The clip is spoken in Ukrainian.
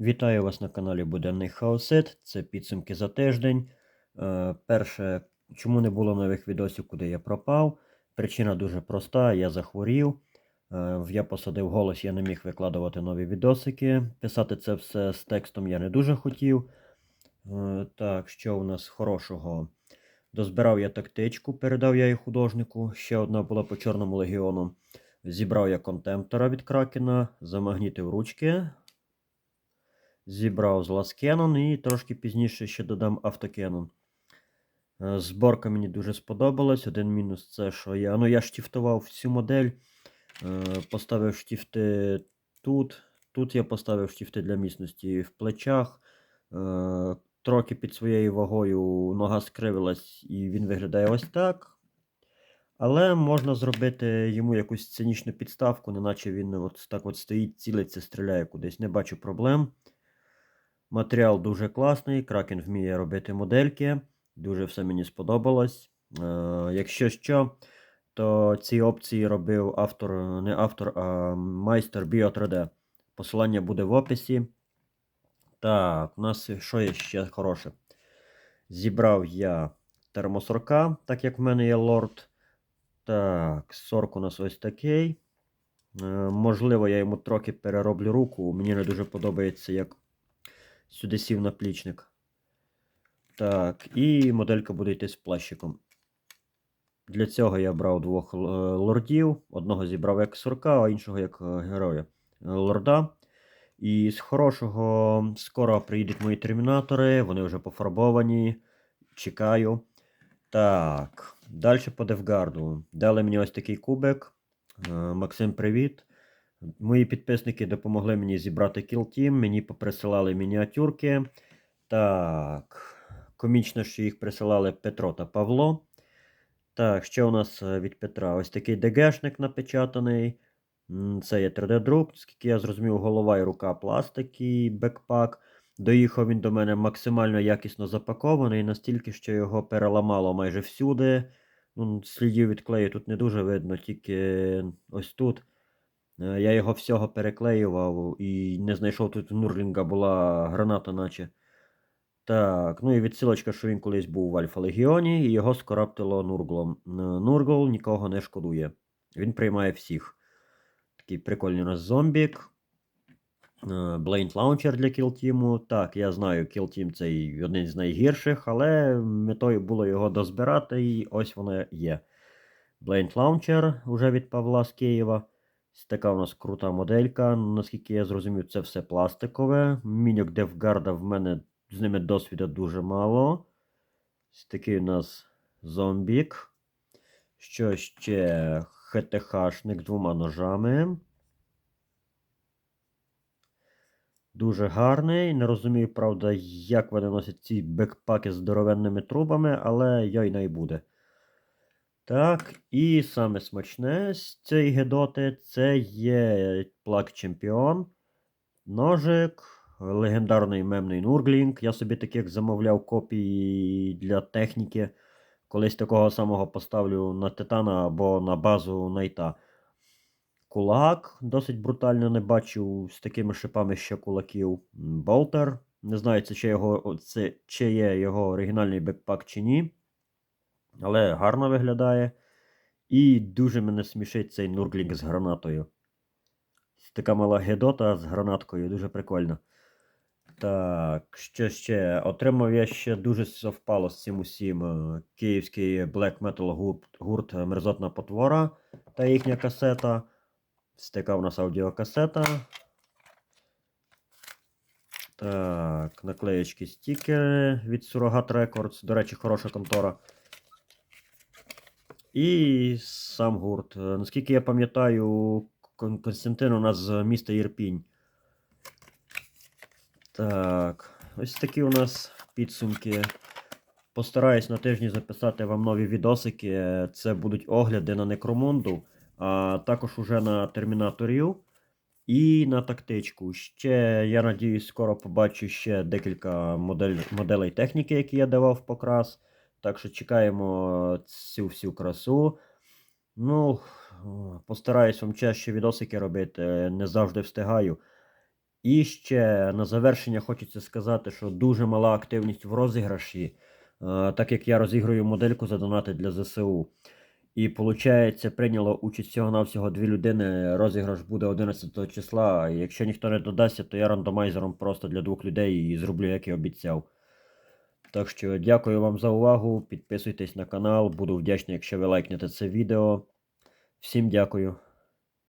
Вітаю вас на каналі Буденний Хаосит. Це підсумки за тиждень. Е, перше, чому не було нових відосів, куди я пропав. Причина дуже проста: я захворів. Е, я посадив голос, я не міг викладувати нові відосики. Писати це все з текстом я не дуже хотів. Е, так, що у нас хорошого? Дозбирав я тактичку, передав я її художнику. Ще одна була по Чорному легіону. Зібрав я контемптора від Кракена, замагнітив ручки. Зібрав з Ласкенон і трошки пізніше ще додам автокенон. Е, Зборка мені дуже сподобалась. Один мінус це, що я. Ну, я штифтував всю модель. е, Поставив штифти тут. Тут я поставив штифти для міцності в плечах. Е, Трохи під своєю вагою нога скривилась, і він виглядає ось так. Але можна зробити йому якусь цинічну підставку, неначе він от так от стоїть, цілиться, стріляє кудись. Не бачу проблем. Матеріал дуже класний, кракен вміє робити модельки. Дуже все мені сподобалось. Е, якщо що, то ці опції робив автор, не автор, а майстер Bio 3D. Посилання буде в описі. Так, у нас що є ще хороше? Зібрав я термосорка, так як в мене є лорд. Так, сорк у нас ось такий. Е, можливо, я йому трохи перероблю руку. Мені не дуже подобається, як сюди сів наплічник. Так, і моделька буде йти з плащиком. Для цього я брав двох е, лордів. Одного зібрав як сурка, а іншого як е, героя е, лорда. І з хорошого скоро приїдуть мої термінатори, вони вже пофарбовані. Чекаю. Так, далі по Девгарду. Дали мені ось такий кубик. Максим, привіт. Мої підписники допомогли мені зібрати кіл-тім, мені поприсилали мініатюрки. Так, комічно, що їх присилали Петро та Павло. Так, ще у нас е, від Петра ось такий ДГшник напечатаний. Це є 3D-друк, скільки я зрозумів, голова і рука пластик і бекпак. Доїхав він до мене максимально якісно запакований, настільки, що його переламало майже всюди. Ну, слідів від клею тут не дуже видно, тільки ось тут. Е, Я його всього переклеював і не знайшов тут Нурлінга була граната, наче. Так, ну і відсилочка, що він колись був в Альфа Легіоні, і його скораптило Нурглом. Нургл нікого не шкодує. Він приймає всіх. Такий прикольний у нас зомбік. Блейнт лаунчер для кілтіму. Так, я знаю, кілтім це один з найгірших, але метою було його дозбирати, і ось воно є. Блейнт лаунчер уже від Павла з Києва. Така у нас крута моделька. Наскільки я зрозумів, це все пластикове. Міньок Девгарда в мене з ними досвіду дуже мало. Ось такий у нас зомбік. Що ще? ХТХшник двома ножами. Дуже гарний. Не розумію, правда, як вони носять ці бекпаки з здоровенними трубами, але йой не буде. Так, і саме смачне з цієї гедоти це є плак чемпіон. Ножик, легендарний мемний Нурглінг. Я собі таких замовляв копії для техніки. Колись такого самого поставлю на Титана або на базу Найта. Кулак досить брутально не бачив з такими шипами ще кулаків. Болтер. Не знаю, це чи, його, це, чи є його оригінальний бекпак чи ні. Але гарно виглядає. І дуже мене смішить цей нурглінг з гранатою. Така мала гедота з гранаткою, дуже прикольно. Так, що ще? Отримав я ще дуже совпало з цим усім е, київський Black Metal гурт, Мерзотна потвора та їхня касета. Ось така у нас аудіокасета. Так, наклеєчки стікери від Surrogat Records. До речі, хороша контора. І сам гурт. Е, Наскільки я пам'ятаю, Константин у нас з міста Єрпінь. Так, ось такі у нас підсумки. Постараюсь на тижні записати вам нові відосики. Це будуть огляди на Некромунду, а також уже на термінаторів і на тактичку. Ще, я надіюсь, скоро побачу ще декілька модель, моделей техніки, які я давав в покрас. Так що чекаємо цю всю красу. Ну, постараюсь вам чаще відосики робити, не завжди встигаю. І ще на завершення хочеться сказати, що дуже мала активність в розіграші, е, так як я розіграю модельку за донати для ЗСУ. І виходить, прийняло участь всього-навсього дві людини. Розіграш буде 11 числа. Якщо ніхто не додасться, то я рандомайзером просто для двох людей і зроблю, як і обіцяв. Так що дякую вам за увагу. Підписуйтесь на канал. Буду вдячний, якщо ви лайкнете це відео. Всім дякую.